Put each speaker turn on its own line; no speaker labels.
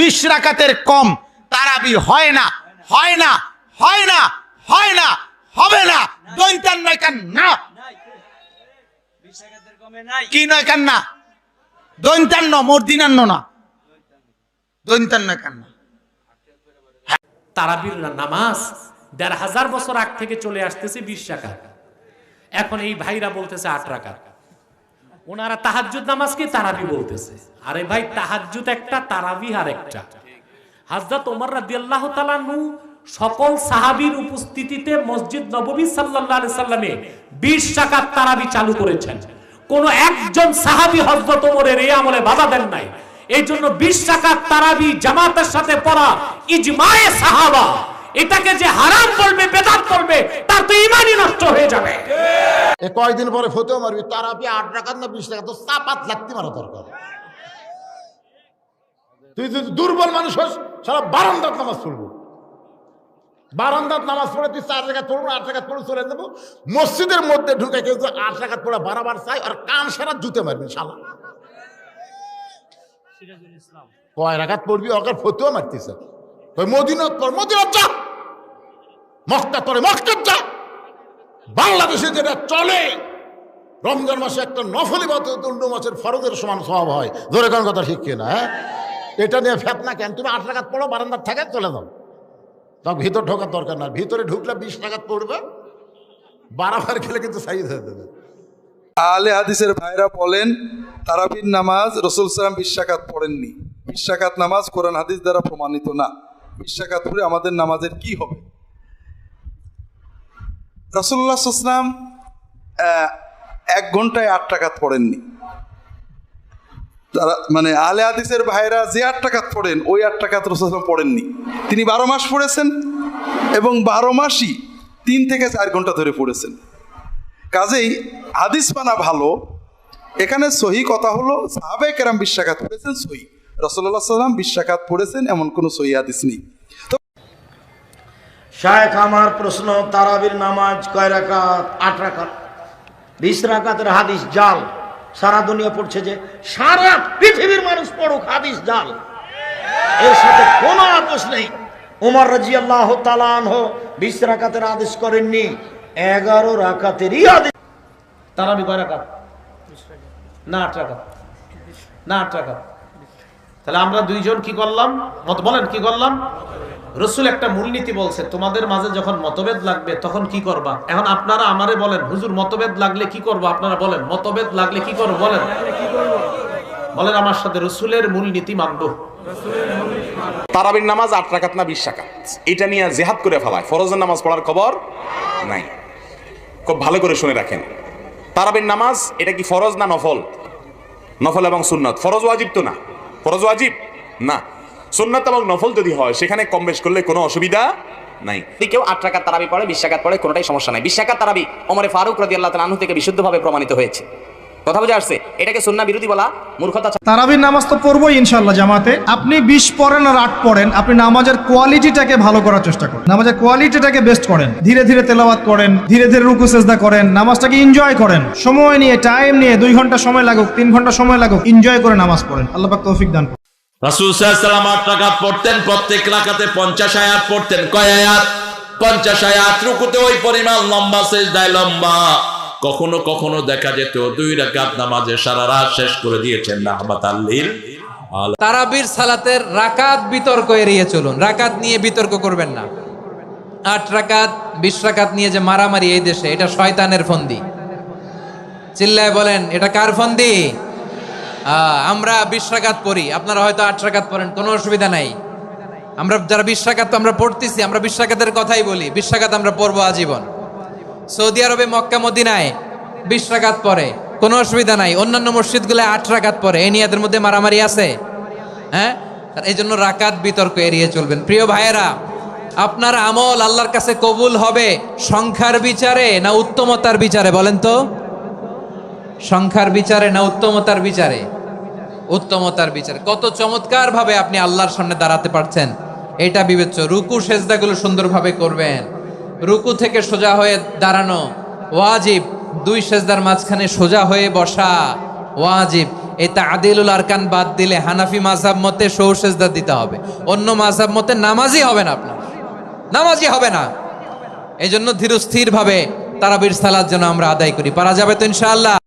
বিশ রাকাতের কম তারাবি হয় না হয় না হয় না হয় না, হবে না। দৈন্তান নয় কেন, না। কি নয় কেন না? দৈন্তান্ন মর্দিনান্ন না দৈন্তান্ন কেন না।
তারাবির নামাজ দেড় হাজার বছর আগ থেকে চলে আসতেছে বিশ টাকা এখন এই ভাইরা বলতেছে আট টাকা ওনারা তাহাজ্জুদ নামাজকে তারাবি বলতেছে? আরে ভাই, তাহাজ্জুদ একটা, তারাবি আর একটা। হাজরত ওমর রাদিয়াল্লাহু তাআলা নু সকল সাহাবীর উপস্থিতিতে মসজিদ নববী সাল্লাল্লাহু সাল্লামে 20 টাকার তারাবি চালু করেছেন। কোন একজন সাহাবী হযরত ওমরের এই আমলে বাধা দেন নাই। এই জন্য 20 টাকার তারাবি জামাতের সাথে পড়া ইজমায়ে সাহাবা এটাকে যে হারাম বলবে বেদাত বলবে তার তো ইমানই নষ্ট হয়ে যাবে।
এ কয়দিন পরে ফতেও মারবি? তার আপনি আট টাকা না বিশ টাকা তো চাপাত লাগতে মারা দরকার তুই যদি দুর্বল মানুষ হোস সারা বারান্দাত নামাজ পড়ব। বারান্দাত নামাজ পড়ে তুই চার টাকা পড়ব আট টাকা পড়ে চলে দেবো মসজিদের মধ্যে ঢুকে কেউ আট টাকা পড়ে বারাবার চাই আর কান সারা জুতে মারবি শালা কয় রাখাত পড়বি? ওকে ফতেও মারতেছে। ওই মদিনত পর মদিনত যা। মক্কা তোরে মক্কা যা। বাংলাদেশে যেটা চলে, রমজান মাসে একটা নফলি বাদ অন্য মাসের ফরজের সমান স্বভাব হয়। ধরে কোন কথা ঠিক কিনা হ্যাঁ? এটা নিয়ে ফেতনা কেন? তুমি আট টাকাত পড়ো, বারান্দার থাকে চলে যাও। তখন ভিতর ঢোকার দরকার না ভিতরে ঢুকলে বিশ টাকাত পড়বে। বারাবার খেলে কিন্তু সাইজ হয়ে দেবে
আলে হাদিসের ভাইরা বলেন, তারাবির নামাজ রসুল সালাম বিশ্বাকাত পড়েননি। বিশ্বাকাত নামাজ কোরআন হাদিস দ্বারা প্রমাণিত না। বিশ্বাকাত পড়ে আমাদের নামাজের কি হবে? রসুল্লাহ সাল্লাম এক ঘন্টায় আট টাকাত পড়েননি। তারা মানে আলে হাদিসের ভাইরা যে আট টাকাত পড়েন, ওই আট টাকাত রসুলাম পড়েননি। তিনি বারো মাস পড়েছেন এবং বারো মাসই তিন থেকে চার ঘণ্টা ধরে পড়েছেন। কাজেই হাদিস পানা ভালো। এখানে সহি কথা হলো সাহাবে কেরাম বিশ্বাকাত পড়েছেন সহি। রসল্লাহ সাল্লাম পড়েছেন, এমন কোনো সহি হাদিস নেই।
শায়েখ, আমার প্রশ্ন, তারাবির নামাজ কয় রাকাত? আট রাকাত। বিশ রাকাতের হাদিস জাল। সারা দুনিয়া পড়ছে যে সারা পৃথিবীর মানুষ পড়ুক হাদিস জাল। এর সাথে কোনো আপোষ নেই। উমর রাজি আল্লাহ তালান বিশ রাকাতের আদেশ করেননি। এগারো রাকাতেরই আদেশ তারাবি কয় রাকাত? না, আট রাকাত। না, আট রাকাত। তাহলে আমরা দুইজন কি করলাম? মত, বলেন, কি করলাম? রসুল একটা মূলনীতি বলছে, তোমাদের মাঝে যখন মতভেদ লাগবে, তখন কি করবা? এখন আপনারা আমারে বলেন, হুজুর, মতভেদ লাগলে কি করব? আপনারা বলেন, মতভেদ লাগলে কি করব? বলেন। বলেন আমার সাথে, রসুলের মূলনীতি মানবো।
তারাবির নামাজ আট রাকাত না বিশ রাকাত? এটা নিয়ে জেহাদ করে ফেলায়। ফরজের নামাজ পড়ার খবর নাই। খুব ভালো করে শুনে রাখেন। তারাবির নামাজ, এটা কি ফরজ না নফল? নফল এবং সুন্নত। ফরজ ওয়াজিব তো না। ফরজ ওয়াজিব? না। সুন্নত এবং নফল যদি হয়, সেখানে কম বেশ করলে কোনো অসুবিধা নাই।
কেউ আট তারাবি পড়ে, বিশ টাকার পড়ে, কোনোটাই সমস্যা নাই। বিশ টাকার তারাবি অমরে ফারুক রদি আল্লাহ তালু থেকে বিশুদ্ধভাবে প্রমাণিত হয়েছে। কথা বোঝা আসছে? এটাকে সুন্না বিরোধী বলা মূর্খতা
তারাবির নামাজ তো পড়বোই ইনশাল্লাহ জামাতে। আপনি বিশ পড়েন আর আট পড়েন আপনি নামাজের কোয়ালিটিটাকে ভালো করার চেষ্টা করেন। নামাজের কোয়ালিটিটাকে বেস্ট করেন। ধীরে ধীরে তেলাওয়াত করেন ধীরে ধীরে রুকু সেজদা করেন নামাজটাকে এনজয় করেন। সময় নিয়ে টাইম নিয়ে দুই ঘণ্টা সময় লাগুক তিন ঘণ্টা সময় লাগুক এনজয় করে নামাজ পড়েন। আল্লাহ পাক তৌফিক দান করুন।
রাসূল সাল্লাল্লাহু আট রাকাত পড়তেন প্রত্যেক রাকাতে পঞ্চাশ আয়াত পড়তেন। কয় আয়াত? পঞ্চাশ আয়াত। রুকুতে ওই পরিমাণ লম্বা শেষ সেজদায় লম্বা। কখনো কখনো দেখা যেত, দুই রাকাত নামাজে সারা রাত শেষ করে দিয়েছেন রাহমাত আল্লিল
তারাবির সালাতের রাকাত বিতর্ক এড়িয়ে চলুন। রাকাত নিয়ে বিতর্ক করবেন না। আট রাকাত, বিশ রাকাত নিয়ে যে মারামারি এই দেশে, এটা শয়তানের ফন্দি। চিল্লায় বলেন, এটা কার ফন্দি? আমরা বিশ রাকাত পড়ি, আপনারা হয়তো আট রাকাত পড়েন, কোনো অসুবিধা নাই। আমরা যারা বিশ রাকাত আমরা পড়তেছি, আমরা বিশ রাকাতের কথাই বলি, বিশ রাকাত আমরা পড়ব আজীবন। সৌদি আরবে মক্কা, মদিনায় বিশ রাকাত পরে কোনো অসুবিধা নাই। অন্যান্য মসজিদগুলো আট রাকাত পরে এই নিয়ে এদের মধ্যে মারামারি আছে। হ্যাঁ? এই জন্য রাকাত বিতর্ক এড়িয়ে চলবেন। প্রিয় ভাইয়েরা, আপনার আমল আল্লাহর কাছে কবুল হবে সংখ্যার বিচারে না উত্তমতার বিচারে? বলেন তো। সংখ্যার বিচারে না উত্তমতার বিচারে? উত্তমতার বিচারে। কত চমৎকার ভাবে আপনি আল্লাহর সামনে দাঁড়াতে পারছেন। এটা বিবেচ্য। রুকু, সেজদাগুলো সুন্দরভাবে করবেন। রুকু থেকে সোজা হয়ে দাঁড়ানো। ওয়াজিব, দুই সেজদার মাঝখানে সোজা হয়ে বসা। ওয়াজিব, এই তাদিলুল আরকান বাদ দিলে হানাফি মাঝাব মতে সৌ সেজদা দিতে হবে। অন্য মাঝাব মতে নামাজই হবে না আপনার। নামাজই হবে না। এই জন্য ধীরস্থির ভাবে তারাবির সালাদ যেন আমরা আদায় করি। পারা যাবে তো ইনশাআল্লাহ।